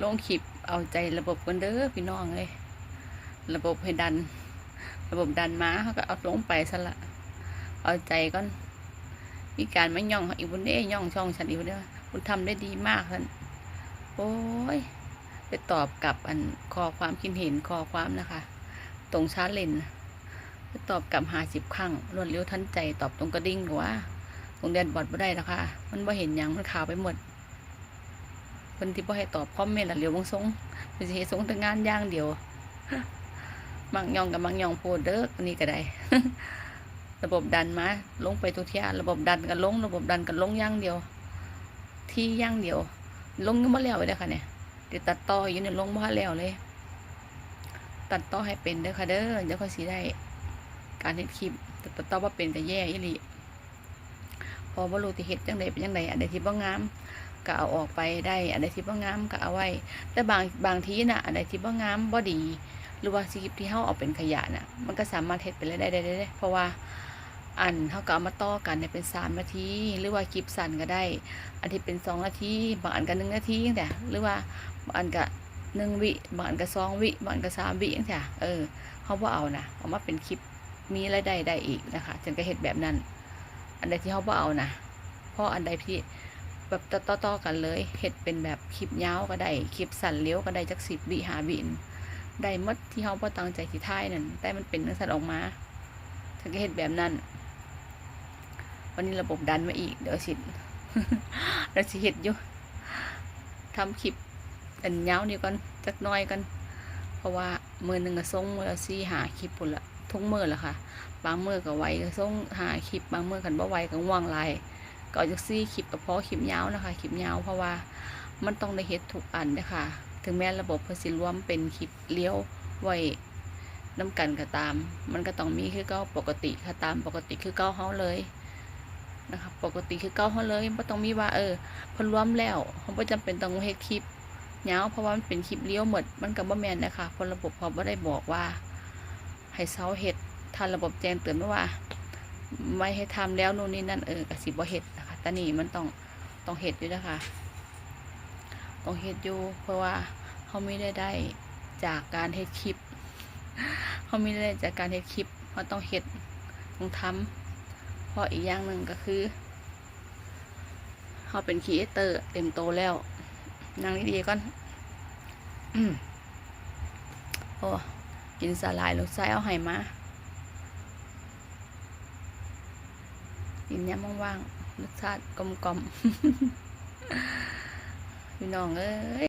ลงคลิปเอาใจระบบกันเด้อพี่น้องเลย ระบบให้ดัน ระบบดันมาเขาก็เอาลงไปซะละ เอาใจก่อน มีการไม่ย่องอีกบุญเด้ย่องช่องฉันอีกบุญเด้อคุณทำได้ดีมากท่านโอ้ย ไปตอบกลับอันคอความคิดเห็นคอความนะคะ ตรงชาร์เลนน่ะไปตอบกลับหาสิบครั้งรวดเร็วทันใจตอบตรงกระดิ่งกว่าตรงแดนบอดบ่ได้แล้วค่ะ มันบ่เห็นหยังมันขาวไปหมด คนที่บ่ให้ตอบคอมเมนต์ละเหลียวบงทรงเป็นสิเฮ็ดทรงแต่งานอย่างเดียวมักยองกับมักยองโพดเด้ออันนี้ก็ได้ ระบบดันมาลงไปทุกที่ระบบดันกันลง ระบบดันกันลงอย่างเดียว ที่อย่างเดียว ลงยังบ่แล้วเลยค่ะเนี่ยเดี๋ยวตัดต่ออยู่เนี่ยลงบ่แล้วเลย ตัดต่อให้เป็นเด้อค่ะเด้อเดี๋ยวค่อยสิได้ การเฮ็ดคลิปแต่ตัดต่อบ่าเป็นก็แย่อีหลีพอบ่รู้สิเฮ็ดจังไดเป็นจังไดอันใดที่บ่งาม ก็เอาออกไปได้อันใดที่บ่งามก็เอาไว้ แต่บางบางทีน่ะอันใดที่บ่งามบ่ดี หรือว่าสคริปต์ที่เฮาเอาเป็นขยะน่ะ มันก็สามารถเฮ็ดไปเลยได้ได้ได้ได้เพราะว่าอันเฮาก็เอามาต่อกันเนี่ยเป็นสามนาที หรือว่าคลิปสั้นก็ได้ อันที่เป็นสองนาทีบางอันก็หนึ่งนาทีจังซี่หรือว่าบางอันก็หนึ่งวิบางอันก็สองวิบางอันก็สามวิจังซี่เออเฮาบ่เอานะเอามาเป็นคลิปมีรายได้ได้อีกนะคะฉันก็เฮ็ดแบบนั้น อันใดที่เฮาบ่เอานะเพราะอันใดที่ แบบต่อๆกันเลยเห็ดเป็นแบบคลิปยาวก็ได้คลิปสั้นเลี้ยวก็ได้จักสิบวิหาวินได้มดที่เขาพอตั้งใจที่ท้ายนั่นแต่มันเป็นนักสัตว์ออกมาฉันก็เห็ดแบบนั้นวันนี้ระบบดันมาอีกเดี๋ยวสิเดี๋ยวสิเห็ดอยู่ทำคลิปอันยาวนี่ก่อนจักน้อยกัน เพราะว่ามือหนึ่งก็ส่งมือละสี่หาคลิปปุ่นละทุกมือละค่ะ บางมือก็ไวก็ส่งหาคลิปบางมือขันบ่ไวก็ง่วงหลาย ก็จากซี่คลิปก็เพราะคลิปยาวนะคะคลิปยาวเพราะว่ามันต้องได้เฮ็ดทุกอันนะคะถึงแม้ระบบเพอสิรวมเป็นคลิปเลี้ยวไว้น้กันก็ตาม มันก็ต้องมีคือเก้าปกติค่ะตามปกติคือเก้าเฮาเลยนะคะปกติคือเก้าเฮาเลยไม่ต้องมีว่าเออพนรวมแล้วเขาไม่จำเป็นต้องเฮ็ดคลิปยาวเพราะว่ามันเป็นคลิปเลี้ยวหมดมันก็บ่แม่นนะคะเพราะระบบเขาบ่ได้บอกว่าให้เซาเฮ็ดถ้าระบบแจ้งเตือนว่า ไม่ให้ทำแล้วนู่นนี่นั่นเออกสิบ่เฮ็ด ต่นี่มันต้องต้องเฮ็ดอยู่นะคะต้องเฮ็ดอยู่ เพราะว่าเขาไม่ได้ได้จากการเฮ็ดคลิปเขาไม่ได้จากการเฮ็ดคลิปเขาต้องเฮ็ดต้องทำเพราะอีกอย่างหนึ่งก็คือเขาเป็นคีเอเตอร์เต็มโตแล้วนั่งดีๆก่อนอืมโอ้กินสาหร่ายลูกไส้เอาไห้มากินยามว่างๆ รสชาติกลมๆพี่น้องเอ้ย